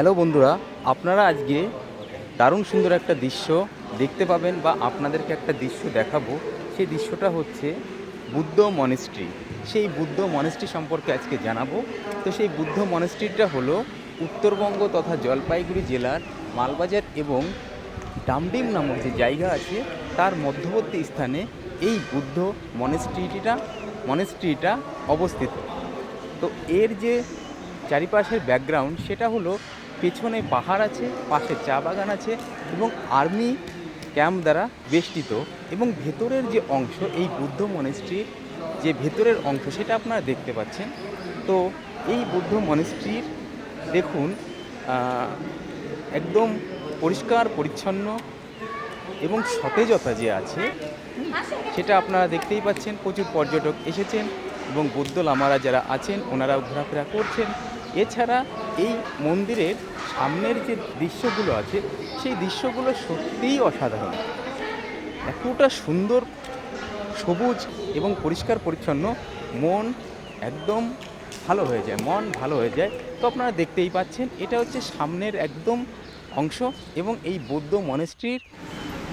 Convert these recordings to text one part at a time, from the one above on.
Hello বন্ধুরা, আপনারা আজকে দারুণ সুন্দর একটা দৃশ্য দেখতে পাবেন বা আপনাদেরকে একটা দৃশ্য দেখাবো। সেই দৃশ্যটা হচ্ছে বুদ্ধ মনেস্ট্রি সেই বুদ্ধ মনেস্ট্রি সম্পর্কে আজকে জানাব। তো সেই বুদ্ধ মনেস্ট্রিটা হলো উত্তরবঙ্গ তথা জলপাইগুড়ি জেলার মালবাজার এবং ডামডিম নামক যে জায়গা আছে, তার মধ্যবর্তী স্থানে এই বুদ্ধ মনেস্ট্রিটা মনেস্ট্রিটা অবস্থিত। তো এর যে চারিপাশের ব্যাকগ্রাউন্ড সেটা হলো পেছনে পাহাড় আছে, পাশে চা বাগান আছে এবং আর্মি ক্যাম্প দ্বারা বেষ্টিত এবং ভেতরের যে অংশ, এই বুদ্ধ মনেস্ট্রির যে ভেতরের অংশ, সেটা আপনারা দেখতে পাচ্ছেন। তো এই বুদ্ধ মনেস্ট্রির দেখুন একদম পরিষ্কার, পরিচ্ছন্ন এবং সতেজতা যে আছে সেটা আপনারা দেখতেই পাচ্ছেন। প্রচুর পর্যটক এসেছেন। এবং বৌদ্ধ লামারা যারা আছেন, ওনারাও ঘোরাফেরা করছেন। এছাড়া এই মন্দিরের সামনের যে দৃশ্যগুলো আছে, সেই দৃশ্যগুলো সত্যিই অসাধারণ। এতটা সুন্দর, সবুজ এবং পরিষ্কার পরিচ্ছন্ন, মন একদম ভালো হয়ে যায়, মন ভালো হয়ে যায়। তো আপনারা দেখতেই পাচ্ছেন, এটা হচ্ছে সামনের একদম অংশ এবং এই বৌদ্ধ মনেস্ট্রির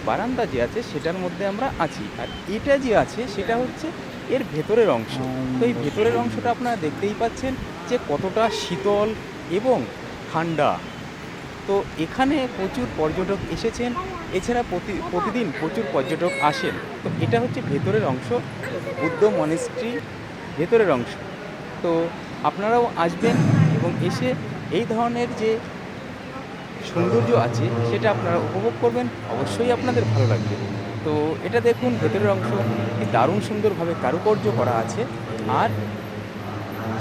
বারান্দা যে আছে, সেটার মধ্যে আমরা আছি। আর এটা যে আছে, সেটা হচ্ছে এর ভেতরের অংশ। তো এই ভেতরের অংশটা আপনারা দেখতেই পাচ্ছেন যে কতটা শীতল এবং ঠান্ডা। তো এখানে প্রচুর পর্যটক এসেছেন এছাড়া প্রতি প্রতিদিন প্রচুর পর্যটক আসেন। তো এটা হচ্ছে ভেতরের অংশ বুদ্ধ মনেস্ট্রি ভেতরের অংশ। তো আপনারাও আসবেন এবং এসে এই ধরনের যে সৌন্দর্য আছে সেটা আপনারা উপভোগ করবেন। অবশ্যই আপনাদের ভালো লাগবে। তো এটা দেখুন, ভেতরের অংশ দারুণ সুন্দরভাবে কারুকার্য করা আছে। আর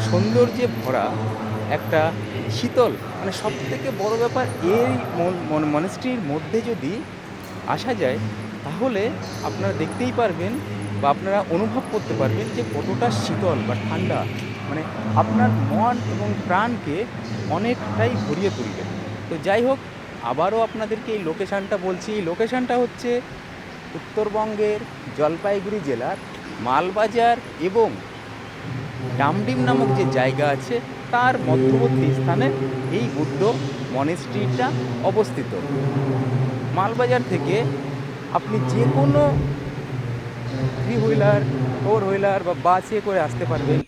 সৌন্দর্যে ভরা একটা শীতল মানে সব থেকে বড় ব্যাপার এই মনেস্ট্রির মধ্যে যদি আসা যায়, তাহলে আপনারা দেখতেই পারবেন বা আপনারা অনুভব করতে পারবেন যে কতটা শীতল বা ঠান্ডা মানে আপনার মন এবং প্রাণকে অনেকটাই ভরিয়ে তুলবে। তো যাই হোক, আবারও আপনাদেরকে এই লোকেশানটা বলছি। এই লোকেশানটা হচ্ছে উত্তরবঙ্গের জলপাইগুড়ি জেলার মালবাজার এবং ডামডিম নামক যে জায়গা আছে, তার মধ্যবর্তী স্থানে এই বুদ্ধ মনেস্ট্রিটা অবস্থিত। মালবাজার থেকে আপনি যে কোনো থ্রি হুইলার ফোর হুইলার বা বাসে করে আসতে পারবেন।